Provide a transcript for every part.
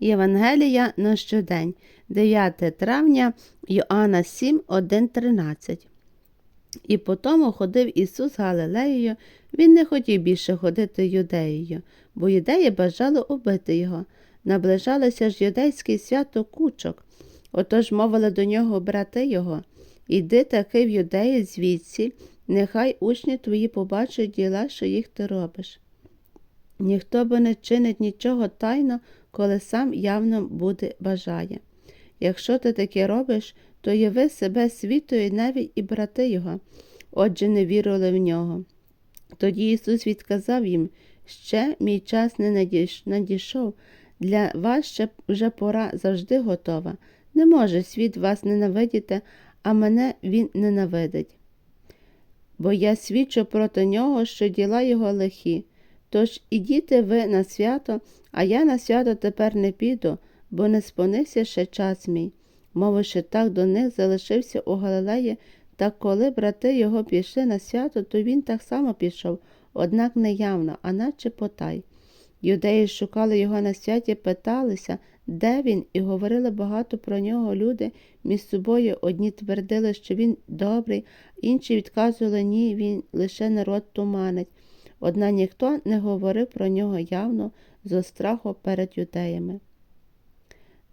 Євангелія на щодень, 9 травня, Йоанна 7, 1, 13. І потому ходив Ісус Галилеєю, він не хотів більше ходити юдеєю, бо юдеї бажали убити його. Наближалося ж юдейське свято кучок. Отож мовили до нього брати його Іди таки в юдеї звідси, нехай учні твої побачать діла, що їх ти робиш. Ніхто бо не чинить нічого тайно, коли сам явно буде бажає. Якщо ти таке робиш, то яви себе світою навіть і брати його, отже, не вірили в нього. Тоді Ісус відказав їм ще мій час не надійш- надійшов, для вас ще вже пора завжди готова. Не може світ вас ненавидіти, а мене він ненавидить. Бо я свідчу проти нього, що діла його лихі. Тож ідіте ви на свято, а я на свято тепер не піду, бо не спонився ще час мій. Мовивши так до них, залишився у Галилеї, та коли брати його пішли на свято, то він так само пішов, однак не явно, а наче потай. Юдеї шукали його на святі, питалися, де він, і говорили багато про нього люди між собою. Одні твердили, що він добрий, інші відказували ні, він лише народ туманить. Одна ніхто не говорив про нього явно зо страху перед юдеями.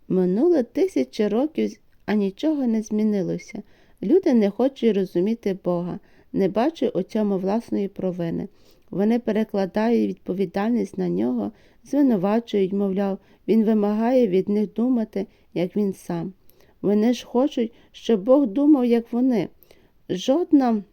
Минуло тисячі років, а нічого не змінилося. Люди не хочуть розуміти Бога, не бачать у цьому власної провини. Вони перекладають відповідальність на нього, звинувачують, мовляв, він вимагає від них думати, як він сам. Вони ж хочуть, щоб Бог думав, як вони. Жодна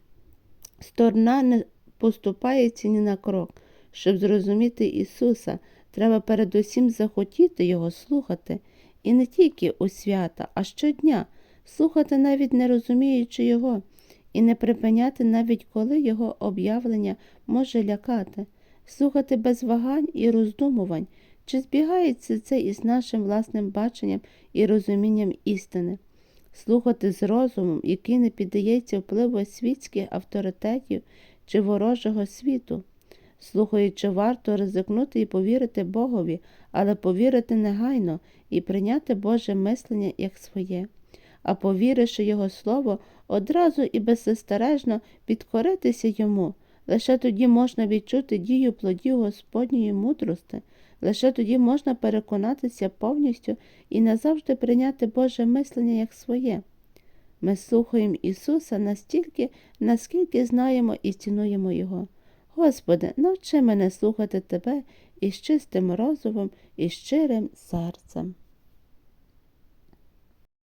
сторона не поступається ні на крок. Щоб зрозуміти Ісуса, треба передусім захотіти Його слухати, і не тільки у свята, а щодня, слухати навіть не розуміючи Його, і не припиняти навіть коли Його об'явлення може лякати, слухати без вагань і роздумувань, чи збігається це із нашим власним баченням і розумінням істини, слухати з розумом, який не піддається впливу світських авторитетів чи ворожого світу. Слухаючи, варто ризикнути і повірити Богові, але повірити негайно і прийняти Боже мислення як своє, а повіривши Його Слово, одразу і беззастережно підкоритися йому. Лише тоді можна відчути дію плодів Господньої мудрости, лише тоді можна переконатися повністю і назавжди прийняти Боже мислення як своє. Ми слухаємо Ісуса настільки, наскільки знаємо і цінуємо Його. Господи, навчи мене слухати Тебе із чистим розумом і щирим серцем.